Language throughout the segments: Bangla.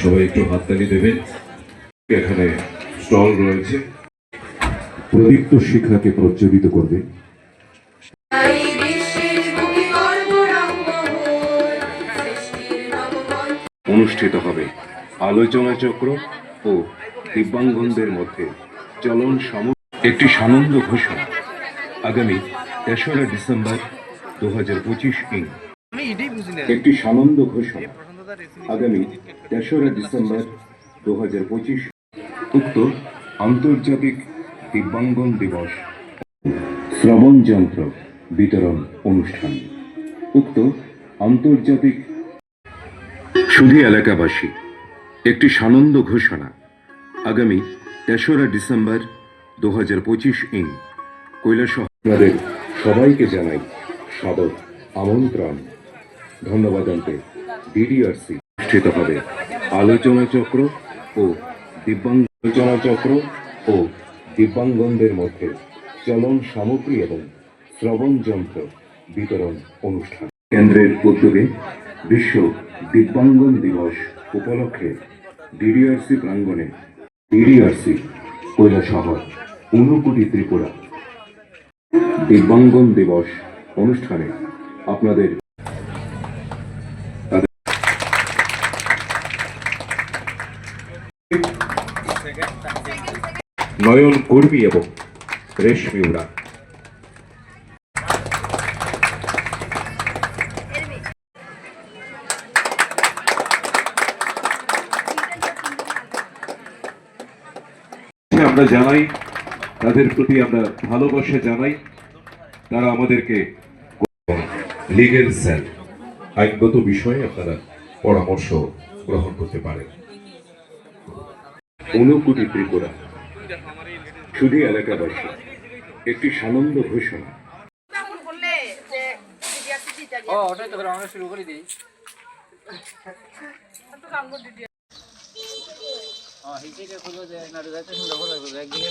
সবাই একটু হাততালি দেবেন। এখানে স্টল রয়েছে। প্রদীপ্ত শিক্ষাকে প্রজ্বলিত করবে। অনুষ্ঠিত হবে আলোচনা চক্র ও দিব্যাঙ্গনদের মধ্যে চলন সম একটি সানন্দ ঘোষণা। আগামী তেসরা ডিসেম্বর দু হাজার পঁচিশ ইং একটি সানন্দ ঘোষণা আগামী তেসরা ডিসেম্বর দু হাজার পঁচিশ। উক্ত আন্তর্জাতিক দিব্যাঙ্গন দিবস। শ্রবণ যন্ত্র বিতরণ অনুষ্ঠান। উক্ত আন্তর্জাতিক সুধী এলাকাবাসী একটি সানন্দ ঘোষণা আগামী তেসরা ডিসেম্বর দু হাজার পঁচিশ ইং আপনাদের সবাইকে জানাই সাদর আমন্ত্রণ। ধন্যবাদ অন্তে ডিডিআরসি অনুষ্ঠিত হবে আলোচনা চক্র ও দিব্যাঙ্গ আলোচনা চক্র ও দিব্যাঙ্গনদের মধ্যে চলন সামগ্রী এবং শ্রবণ যন্ত্র বিতরণ অনুষ্ঠান। কেন্দ্রের উদ্যোগে বিশ্ব দিব্যাঙ্গন দিবস উপলক্ষে ডিডিআরসি প্রাঙ্গণে ডিডিআরসি কৈলাসহর ঊনকোটি ত্রিপুরা দিব্যাঙ্গন দিবস অনুষ্ঠানে আপনাদের নয়ন কর্মী এবং রেশমি উড়া আমরা জানাই, তাদের প্রতি আমরা ভালোবাসা জানাই, তারা আমাদেরকে লিগেল সেল আইনগত বিষয়ে আপনারা পরামর্শ গ্রহণ করতে পারেন। ঊনকোটি ত্রিপুরা শুধু এলাকাবাসী একটি সানন্দ ঘোষণা। যে না একদিকে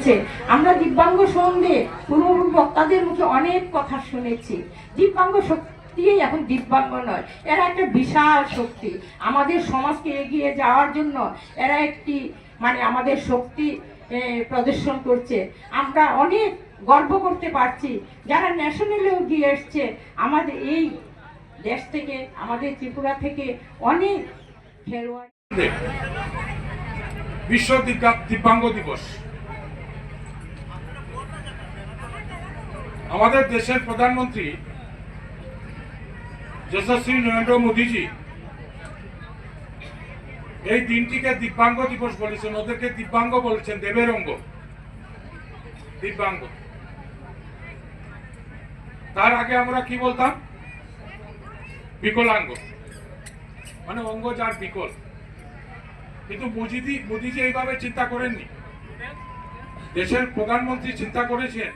হয়ে গেছে আমরা দিব্যাঙ্গ সম্বন্ধে পূর্ব বক্তাদের মুখে অনেক কথা শুনেছি। দিব্যাঙ্গ শক্তি এখন দিব্যাঙ্গ নয়, এরা একটা বিশাল শক্তি। আমাদের সমাজকে এগিয়ে যাওয়ার জন্য এরা একটি মানে আমাদের শক্তি প্রদর্শন করছে। আমরা অনেক গর্ব করতে পারছি। যারা ন্যাশনালেও গিয়ে এসছে, আমাদের এই দেশ থেকে, আমাদের ত্রিপুরা থেকে অনেক খেলোয়াড় বিশ্ব দিব্যাঙ্গ দিবস। আমাদের দেশের প্রধানমন্ত্রী যশস্বী নরেন্দ্র মোদীজি এই দিনটিকে দিব্যাঙ্গ দিবস বলেছেন, ওদেরকে দিব্যাঙ্গ বলেছেন, দেবের অঙ্গ। দিব্যাঙ্গ। তার আগে আমরা কি বলতাম? বিকলাঙ্গ। মানে অঙ্গ যার বিকল। কিন্তু মোদিজি মোদিজি এইভাবে চিন্তা করেননি। দেশের প্রধানমন্ত্রী চিন্তা করেছেন